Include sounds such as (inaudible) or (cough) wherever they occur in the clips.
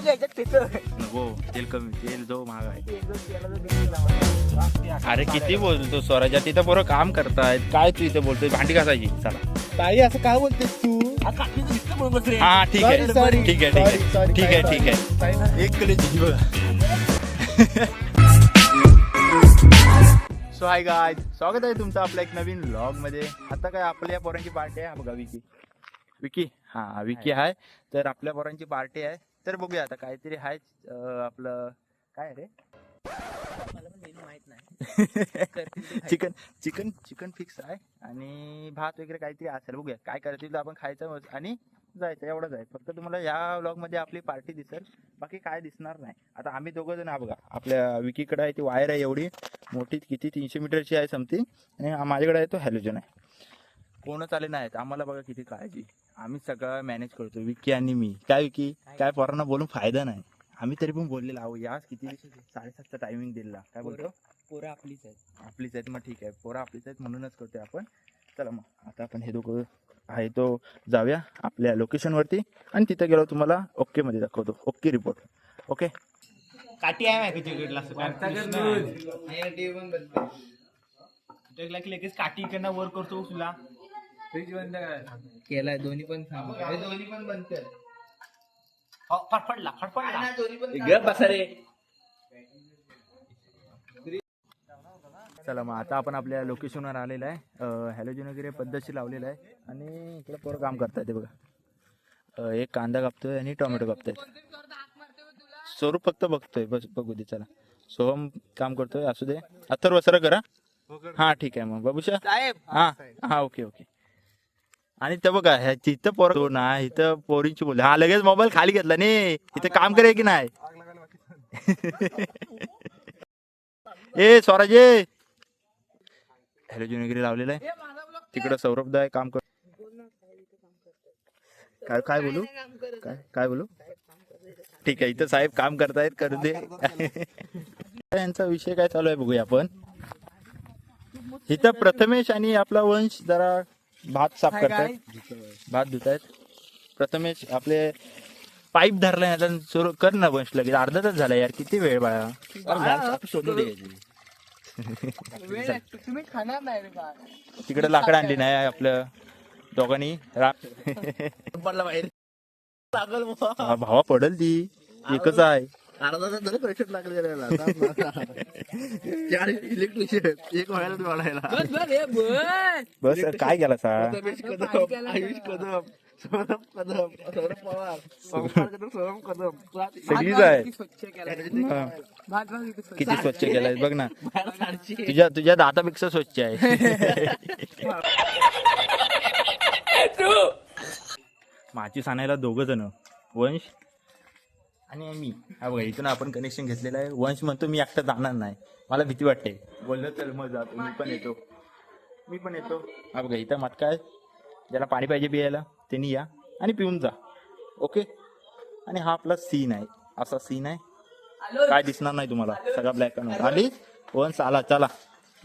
तुझ्या ह्याच्यात तिथं नको तेल कमी तेल जो महाग आहे. अरे किती बोलतो स्वराज्या तिथं पोरं काम करतायत. काय तू इथे बोलतोय? भांडी घासायची. चला. ताई असं काय बोलतेस तू? हा. हा ठीक आहे. Sorry, sorry. ठीक आहे ठीक आहे. Sorry, sorry. ठीक आहे ठीक आहे. ताई ना? एक किलो दिली बघा सो हाय गाय स्वागत आहे तुमचं आपल्या एक नवीन व्लॉगमध्ये आता काय आपल्या पोरांची पार्टी आहे हा बघा विकी विकी हा विकी आहे. तर आपल्या पोरांची पार्टी आहे. तर बघूया आता काहीतरी आहे आपलं काय रे? मला पण मेनू माहीत नाही चिकन चिकन चिकन फिक्स आहे आणि भात वगैरे काहीतरी असेल. बघूया काय करायचं आपण खायचं आणि जायचं एवढंच आहे. फक्त तुम्हाला या व्लॉगमध्ये आपली पार्टी दिसेल बाकी काय दिसणार नाही. आता आम्ही दोघं जण बघा. आपल्या विकीकडे आहे ती वायर आहे एवढी मोठी किती तीनशे मीटरची आहे समथिंग. आणि माझ्याकडे आहे तो हॅलोजन आहे. कोणच आले नाहीत. आम्हाला बघा किती काळजी. आम्ही सगळं मॅनेज करतो विकी आणि मी. काय विकी काय पोरांना बोलून फायदा नाही. आम्ही तरी पण बोललेलो. आहो याच किती साडेसातचा टायमिंग दिला काय बोलतो? पोरं आपलीच आहेत. आपलीच आहेत. मग ठीक आहे. पोरं आपलीच आहेत म्हणूनच करतोय आपण. चला मग. आता आपण हे दोघं आहे तो जाऊया आपल्या लोकेशनवरती आणि तिथे गेलो तुम्हाला ओके मध्ये दाखवतो. ओके रिपोर्ट ओके काठी आहे माहिती तिकडला. लगेच काठी इकडनं वर करतो तुला केलाय दोन्ही पण दोन्ही पण बंद फटफडला फटफडला बसा रे. चला मग आता आपण आपल्या लोकेशनवर आलेलं आहे. हॅलोजन वगैरे पद्धतशीर लावलेलं आहे. आणि इकडे पोरं काम करतायत ते बघा. एक कांदा कापतोय आणि टोमॅटो कापतोय स्वरूप फक्त बघतोय. बस बघू दे चला. सोहम काम करतोय असू दे. अथर्व सर करा. हा ठीक आहे मग. बाबूशा? साहेब. हा हा ओके ओके. आणि ते बघा ह्या तिथं पोर तो ना इथं पोरींची बोल हा लगेच मोबाईल खाली घेतला. ने इथं काम करे की नाही? (laughs) ए स्वराज! हॅलोजन वगैरे लावलेलं आहे. तिकडं सौरभ दाय काम कर. काय काय बोलू? काय काय बोलू? ठीक आहे इथं साहेब काम करतायत करू दे. (laughs) यांचा विषय काय चालू आहे बघूया आपण. इथं प्रथमेश आणि आपला वंश जरा भात साफ करतायत? भात धुतायत? प्रथमेश आपले पाईप धरलाय आता सुरू कर ना वंश लगेच. अर्धा तास झाला यार किती वेळ बाळा? शोधून तुम्ही खाणार नाही रे बा तिकडे लाकडं आणली नाही आपलं दोघांनी. रा- (laughs) पडला बाहेर. हा, भावा पडल ती. एकच आहे. अर्धा तास झालं लागलं त्याला इलेक्ट्रिशियन एक व्हायला वाढायला. बस बस बस. बस काय गेला सा? रमेश कदम आयुष कदम सौरभ कदम सौरभ पवार ओंकार कदम सौरभ कदम. सगळीच आहे किती स्वच्छ केलाय. हा, भात भात किती स्वच्छ किती स्वच्छ केलाय. बघ ना. बाहेर तुझ्या तुझ्या दातापेक्षा स्वच्छ आहे. (laughs) माची आणायला दोघ जण. वंश आणि मी. हा बघा इथून आपण कनेक्शन घेतलेलं आहे. वंश म्हणतो मी एकटा जाणार नाही. मला भीती वाटते. बोललं चल मग जातो मी पण येतो. मी पण येतो. हा बघा इथं मत काय ज्याला पाणी पाहिजे पियायला त्यांनी या आणि पिऊन जा. ओके आणि हा आपला सीन आहे. असा सीन आहे. काय दिसणार नाही तुम्हाला. सगळा ब्लॅक अँड आली? वंश आला चला.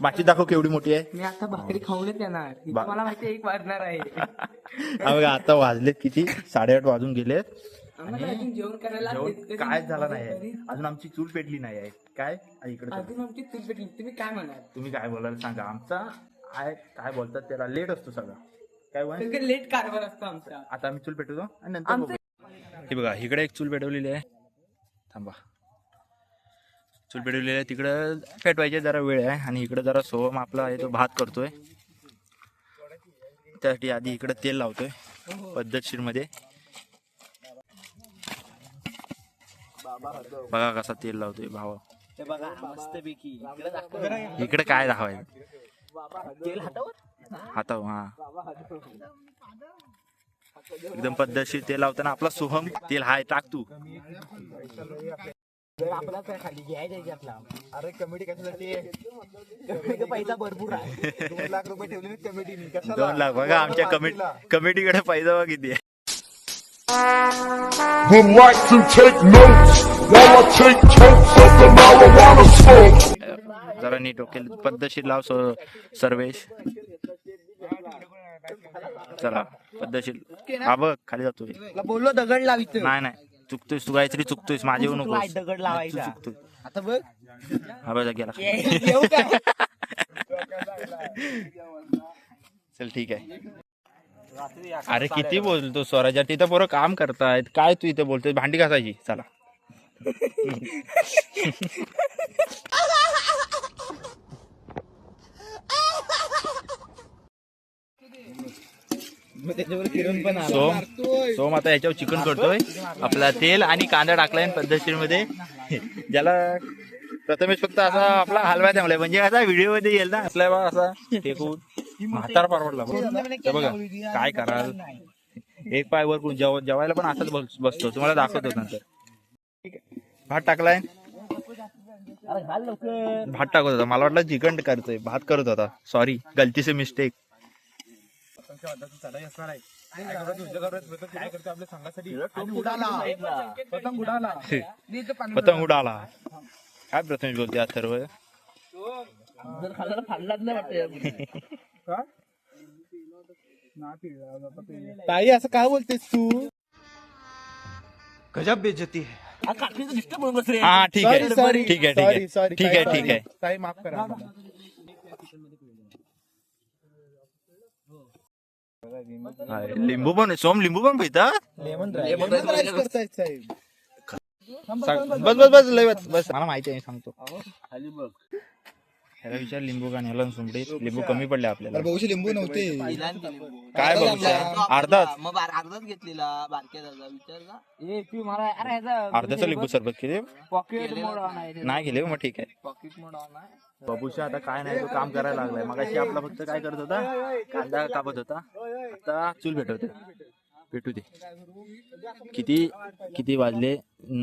माची दाखव केवढी मोठी आहे. मी आता भाकरी खाऊनच येणार. बा- मला माहिती एक वाजणार आहे. हा बघा आता वाजलेत किती? साडेआठ वाजून गेलेत. आम्हाला अजून जेवण करायला जेवण. काय झाला नाही. अजून आमची चूल पेटली नाही आहे. काय? आ, इकडे. अजून आमची चूल पेटली तुम्ही काय म्हणाल? तुम्ही काय बोलायला सांगा. आमचा आहे काय बोलतात त्याला लेट असतो सगळा. काय? लेट कारभार असतो आमचा. आता आम्ही चूल पेटवतो आणि नंतर आमचं- बघूया. हे बघा इकडे एक चूल पेटवलेली आहे. थांबा. चूल पेटवलेली आहे. तिकडं पेटवायची जरा वेळ आहे आणि इकडं जरा सोहम आपला आहे तो भात करतोय. त्यासाठी आधी इकडं तेल लावतोय पद्धतशीरमध्ये. बघा कसा तेल लावतोय भावा. इकडे काय दाखवायचं? हाताव हा. एकदम पद्धतशीर तेल लावताना आपला सोहम तेल हाय टाक तू. आपला काय खाली घ्यायचा आपला अरे कमिटी कशासाठी कमिटी पैसा भरपूर आहे. दोन लाख रुपये ठेवले मी दोन लाख. बघा आमच्या कमिटी कमिटीकडे पैसा बघा किती आहे. Would like to take notes? While I take totes of the marijuana smoke. जरा नीट ओके. पद्धतशीर लाव सर्वेश. चला पद्धतशीर. हा बघ खाली जातोय. बोललो दगड लावित नाही नाही. चुकतोयस तू काहीतरी चुकतोयस माझे येऊ नको दगड लावायचा? चुकतोय. आता बघ. हा बघा गेला. चल ठीक आहे. अरे किती बोलतो स्वराज यार तिथं पोरं काम करतायत. काय तू इथे बोलतोय भांडी घासायची. चला. (laughs) त्याच्यावर किरण पण आला. सोम सोम आता याच्यावर चिकन करतोय. आपला तेल आणि कांदा टाकलाय पद्धतशीरमध्ये ज्याला प्रथमेश फक्त असा आपला हलवा थांबलाय म्हणजे असा व्हिडिओमध्ये येईल ना असलाय बा असा. टेकून म्हातार परवडला बघ. काय कराल? एक पाय वर जेव जेवायला पण असाच बस- बसतो. तुम्हाला दाखवतो नंतर. ठीक आहे. भात टाकलाय भात टाकत होता. मला वाटलं चिकन करतोय. भात करत होता. सॉरी गलतीचे मिस्टेक पतंग उडाला काय प्रथमेश बोलते आज सर्व? जर खाल्ला फाडलाच नाही वाटतं ताई असं काय बोलतेस तू? गजब बेजती है। हा काकडीचं डिस्टर्ब होऊन बस रे हा ठीक आहे. सॉरी ठीक आहे ठीक आहे. ठीक आहे ठीक आहे. ताई माफ करा आम्हाला. हा, लिंबू पण सोम लिंबू पण पिता? बस बस बस लय बस बस. मला माहिती आहे सांगतो. खाली बघ. ह्याला विचार लिंबू का ह्याला सुमडे लिंबू कमी पडले आपल्याला. बहुशी लिंबू नव्हते. काय बघू अर्धाच? मग अर्धाच घेतलेला बारक्या दादा विचार का ए तू मला अरे ह्याचा अर्ध्याचा लिंबू सरबत केले? पॉकेट मोड ऑन आहे. नाही गेले मग ठीक आहे. पॉकेट मोड ऑन आहे. बाबूशा आता काय नाही तो काम करायला लागलाय. मगाशी आपला फक्त काय करत होता कांदा कापत होता. आता चूल भेटवते भेटू दे. किती किती वाजले?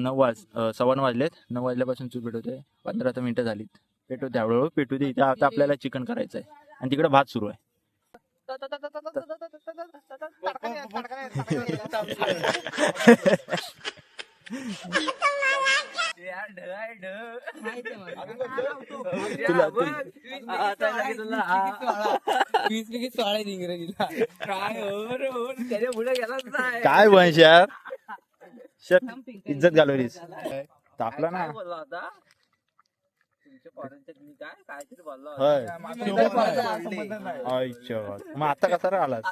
नऊ वाज सव्वा नऊ वाजलेत. नऊ वाजल्यापासून चूल पेटवते पंधरा तर मिनिटं झालीत. पेटवते हळूहळू. पेटू दे. इथे आता आपल्याला चिकन करायचं आहे आणि तिकडे भात सुरू आहे. (laughs) काय वंश? यार इज्जत घालवलीस. तापला ना. बोलला होता. मग आता कसा आलास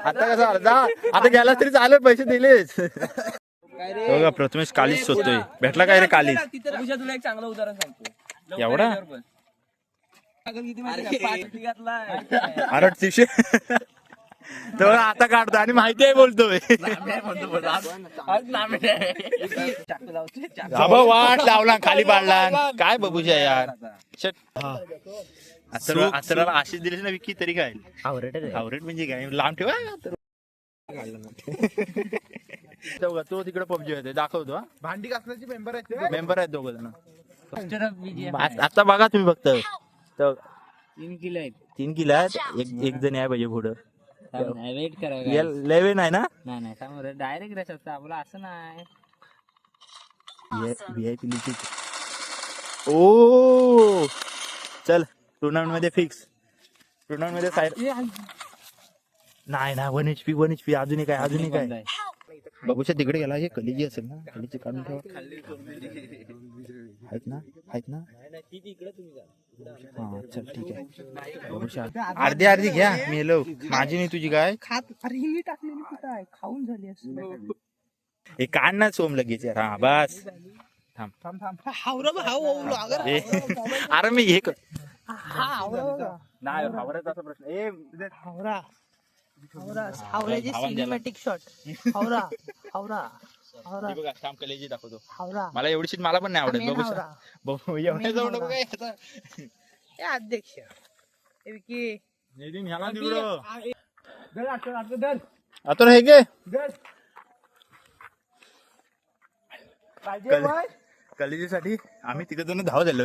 आता कसा आला आता गेला तरी चालेल पैसे दिलेच बघा प्रथमेश कालीच शोधतोय. भेटला काय रे कालीच? अभिषा, तुला एक चांगलं उदाहरण सांगतो. एवढा? अरे. शिक्षे तो आता काढतो आणि माहिती आहे बोलतोय. वाट लावला खाली पाडला. काय बघूया यार. अथर्वला आशिष दिलीस ना विकी? तरी काय? आवरेट म्हणजे काय? लांब ठेवा. (laughs) (laughs) बघा, तो तिकडे पबजी होते दाखवतो भांडी घासण्याचे मेंबर आहेत. मेंबर आहेत दोघ जण आता बघा तुम्ही फक्त. तर तीन किलो आहेत. तीन किलो आहेत एक एक जण आहे पाहिजे पुढं. वेट करा लेवे नाही ना? नाही नाही समोर डायरेक्ट रेस असतं आपलं असं नाही. व्ही आय पी ओ! चल टुर्नामेंटमध्ये फिक्स टुर्नामेंटमध्ये साईड नाही ना one H P one H P अजूनही काय अजूनही काय? बघूच्या तिकडे गेला हे कलिजी असेल ना? कलिजी काढून ठेवा. आहेत ना? आहेत ना? हा चल ठीक आहे. बघूशा अर्धी अर्धी घ्या मी येलो. माझी नाही तुझी काय? खात अरे ही मी टाकलेली कुठं आहे? खाऊन झाली असं हे काढ ना सोम लगेच यार. हा बस. थांब. थांब थांब. हावरा ए, अरे मी हे कर- हा हावरा. नाही असा प्रश्न. ए हावरा. हावरा हावऱ्याची भावांना द्यायला. सिनेमॅटिक शॉट हावरा हावरा हावरा. हे बघा थांब कलेजी दाखवतो. हावरा. मला एवढी शीट मला पण नाही आवडत बघू हावरा. बघू एवढ्या जाऊ नको हावरा. काय आता. अध्यक्ष. विकी. नितीन, ह्याला. आता हे कल- बाय? कलेजीसाठी आम्ही तिघ जण धाव झालो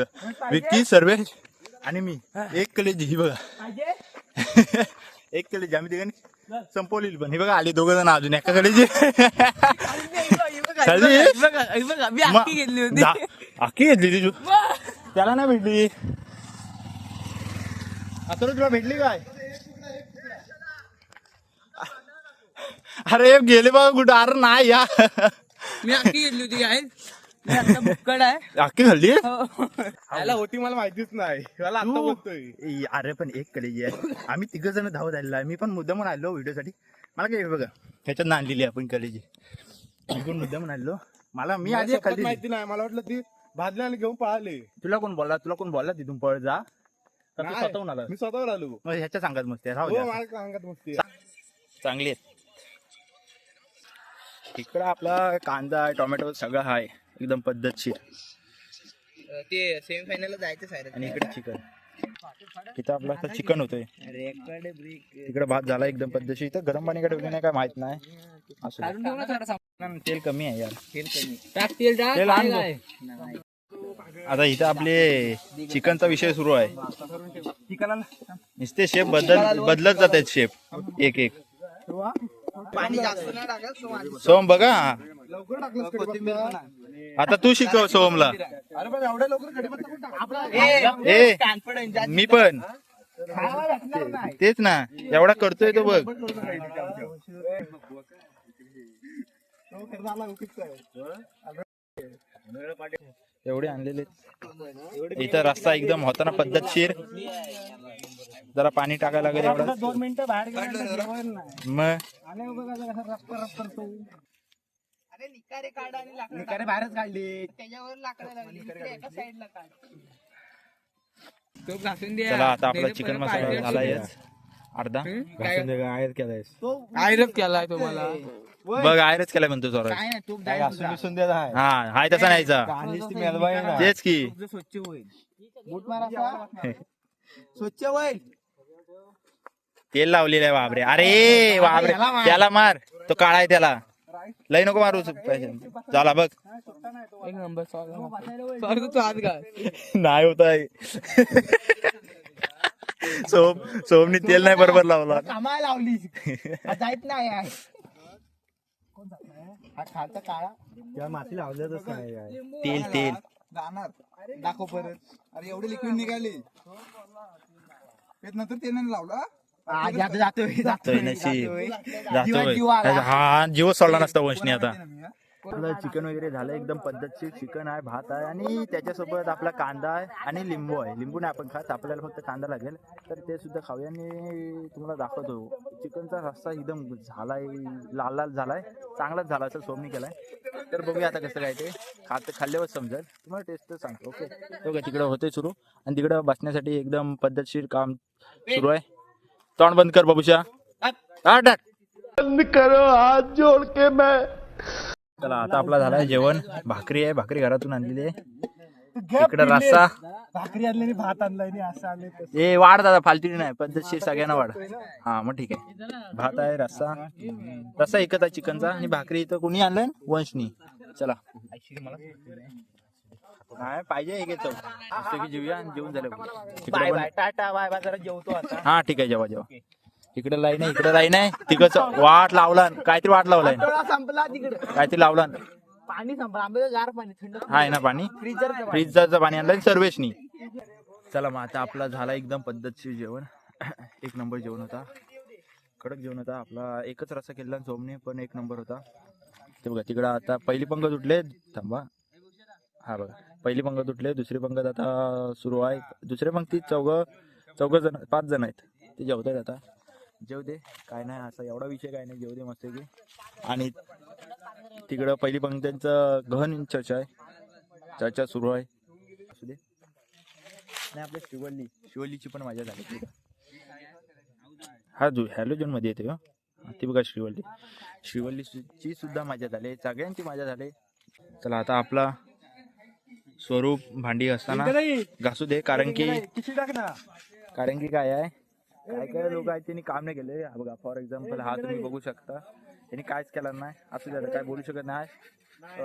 विक्की सर्वेश आणि मी. एक कलेजी ही बघा. (laughs) एक कलेजी आम्ही तिघांनी संपवलेली पण. हे बघा आली दोघं जण अजून एका कलेजी चालली? मी आखी घेतली होती. दा- आखी घेतली तुझी त्याला नाही भेटली. आता तुला भेटली काय? अरे गेले बघा कुठं? अरे नाही या. मी अख्खी घेतली होती आहे मी आता बुक्कड आहे. अख्खी खाल्ली याला होती मला माहितीच नाही. मला आता बोलतोय. ए, अरे पण एक कलेजी आहे आम्ही तिघ जण धावत आलेलो आहे. मी पण मुद्दामून आलो व्हिडिओसाठी. मला काय बघा ह्याच्यात आणलेली आपण कलेजी मी पण मुद्दामून आलो मला मी मला आधी शपथ खाल्ली माहिती नाही. मला वाटलं ती भाजल्या आणि घेऊन पळाले. तुला कोण बोलला? तुला कोण बोलला तिथून पळ जा? तर तू नाही. स्वतःहून आला मी स्वतःवर आलो. मग ह्याच्या सांगत मस्त राहू हो द्या. मला सांगत मस्ती चांगली आहेत. इकडं आपला कांदा टोमॅटो सगळं आहे. एकदम पद्धतशीर. ते सेमीफायनल जायचं आणि इकडे चिकन. इथं आपलं आता चिकन होतंय. रेकॉर्ड ब्रेक इकडे भात झाला एकदम पद्धतशीर. इथं गरम पाणी काय ठेवली नाही काय माहीत नाही. असं तेल कमी आहे यार. तेल कमी टाक तेल टाक? आता इथं आपले चिकनचा विषय सुरू आहे. नुसते शेप बदल बदलत जात आहेत शेप एक. एक सोम बघा. लवकर टाकलं आता तू शिकव सोमला अरे पण एवढ्या लवकर कडीपत्ता पण टाक. ए कॉन्फिडन्स मी पण. तेच ना. एवढा करतोय तो बघ. आहे. एवढे आणलेले. इथं रस्ता एकदम होता ना पद्धतशीर. जरा पाणी टाकायला लागेल एवढं. दोन मिनिटं बाहेर गेलं जेवण नाही. मग? कसं रस्ता रस्ता अरे निकारे काढ आणि लाकडं निकारे बाहेरच काढली. त्याच्यावर लाकडं लागली. इकडे एका साईडला काढ. तो घासून द्या चला आता आपला चिकन मसाला झाला अर्धा? केलायस. आयरप केलाय तुम्हाला बघ आयरच केलाय म्हणतो काय नाही तूप बिसून आहे? हा हाय तसा न्यायचा कांदीच ती मेलबाई ना. तेच की. स्वच्छ होईल. बूट मारा स्वच्छ होईल. तेल लावलेलं आहे बाबरे अरे बाबरे त्याला मार. तो काळा आहे त्याला. लय नको मारू पैसे झाला बघ. एक नंबर तू घाल. नाही होत आहे. सोम सोमनी तेल नाही बरोबर लावला. कामाला लावली जायत नाही हा खालचा काळा. माती लावल्यातच नाही. तेल तेल. जाणार. दाखव परत. अरे एवढे लिक्विड निघाली. नंतर त्याने लावला जातो जातोय जातोय नशीब. जीवात जीव जातोय आला. हा जीव सोडला नसता वंशनी आता. चिकन वगैरे झालं एकदम पद्धतशीर चिकन आहे भात आहे आणि त्याच्यासोबत आपला कांदा आहे आणि लिंबू आहे. लिंबू नाही आपण खात आपल्याला फक्त कांदा लागेल. तर ते सुद्धा खाऊया आणि तुम्हाला दाखवतो. चिकनचा रस्सा एकदम झालाय लाल लाल झालाय. चांगलाच झाला असं सोमनी केलाय. तर बघूया आता कसं काय ते. खात खाल्ल्यावर समजेल. तुम्हाला टेस्ट सांगतो ओके ओके तिकडं होते सुरू. आणि तिकडं बसण्यासाठी एकदम पद्धतशीर काम सुरू आहे. तोंड बंद कर बाबूशा. टाट करो हाथ जोड़ के मैं. चला आता आपला झालाय जेवण. भाकरी आहे भाकरी घरातून आणलेली आहे. इकडे रस्सा भाकरी आणली आणि भात आणलाय असं आणले. ए वाढ दादा फालतू नाही पद्धतशीर सगळ्यांना वाढ. हा मग ठीक आहे. भात आहे रस्सा. रस्सा एकच आहे चिकनचा आणि भाकरी इथं कोणी आणलंय? वंशनी. चला. नाही पाहिजे एक चौ मस्त की जेवूया आणि जेवून झालं तिकडे पण टाटा बाय बाय. जरा जेवतो आता. हा ठीक आहे जेवा जेवा. इकडे लाईन आहे इकडे लाईन आहे. तिकडचं वाट लावला काहीतरी वाट लावलाय संपला तिकडे. काहीतरी लावला. पाणी संपला. आंब्याचं गार पाणी थंड आहे ना पाणी? फ्रीजर फ्रीजचं पाणी आणलं सर्वेशनी. चला मग आता आपला झाला एकदम पद्धतशीर जेवण. (coughs) एक नंबर जेवण होता. कडक जेवण होता. आपला एकच रस्सा केला सोमने पण एक नंबर होता. ते बघा तिकडं आता पहिली पंगत उठले. थांबा. हा बघा. पहिली पंगत उठले दुसरी पंगत आता सुरू आहे. दुसऱ्या पंक्तीत चौघ चौघ जण पाच जण आहेत. ते जेवतात आता. जेव दे काय नाही असा एवढा विषय काय नाही जेव दे मस्त की आणि तिकडं पहिली पंक्तीचं गहन चर्चा आहे. चर्चा सुरू आहे. असू दे. नाही आपल्या शिवल्ली शिवल्लीची पण मजा झाली. हा जो हॅलोजनमध्ये येते हो. ती बघा श्रीवल्ली श्रीवल्लीची सुद्धा मजा झाली. सगळ्यांची मजा झाली. चला आता आपला स्वरूप भांडी असताना घासू दे कारण की कारण की काय आहे? काय काय लोक आहेत त्यांनी काम नाही केले. बघा फॉर एक्झाम्पल हा तुम्ही बघू शकता. त्यांनी काहीच केलं नाही. असू द्या काय बोलू शकत नाही.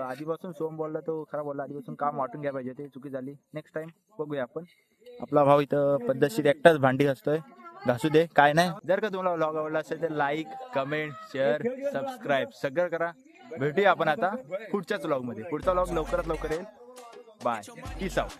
आधीपासून सोम बोलला तो खरा बोलला. आधीपासून काम वाटून घ्या पाहिजे ते चुकी झाली. नेक्स्ट टाइम बघूया आपण. आपला भाऊ इथं पद्धतशीर एकटाच भांडी घासतोय. घासू दे काय नाही. जर का तुम्हाला व्लॉग आवडला असेल तर लाईक कमेंट शेअर सबस्क्राईब सगळं करा. भेटूया आपण आता पुढच्याच व्लॉगमध्ये. पुढचा व्लॉग लवकरात लवकर येईल. Bye peace out